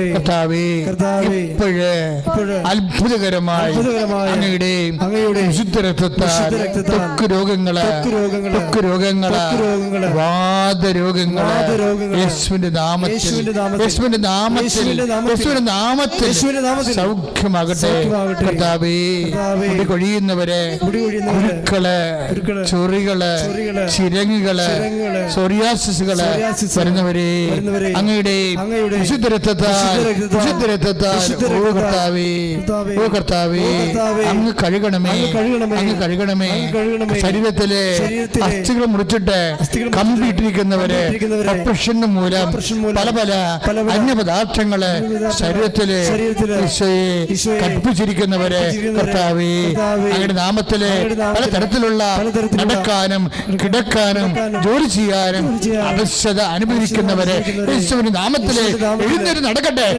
കർത്താവേ ഇപ്പോഴ് അത്ഭുതകരമായി അങ്ങയുടെ രോഗങ്ങൾ രോഗങ്ങൾ, വാദരോഗങ്ങൾ യേശുവിന്റെ നാമത്തിൽ യേശുവിന്റെ നാമത്തിൽ, യേശുവിന്റെ നാമത്തിൽ സൗഖ്യമാകട്ടെ. കർത്താവേ മുടി കൊഴിയുന്നവരെ കുരുക്കൾ ചൊറികൾ ചിരങ്ങുകൾ സോറിയാസിസുകൾ വരുന്നവരെ അങ്ങയുടെ അങ്ങയുടെ അങ്ങ് കഴുകണമേ. അങ്ങ് കഴുകണമേ, ശരീരത്തിലെ അസ്ഥികൾ മുറിച്ചിട്ട് കമ്പിട്ടിരിക്കുന്നവര് കമ്പിയിട്ടിരിക്കുന്നവരെ, മൂലം പല പല അന്യപദാർത്ഥങ്ങൾ ശരീരത്തിൽ ഈശോയെ കൽപ്പിച്ചിരിക്കുന്നവരെ കർത്താവേ. അങ്ങയുടെ നാമത്തിലെ പല തരത്തിലുള്ള നടക്കാനും കിടക്കാനും ജോലി ചെയ്യാനും അവശത അനുഭവിക്കുന്നവരെ യേശുവിന്റെ നാമത്തിലെ എഴുന്നേറ്റ് നടക്കട്ടെ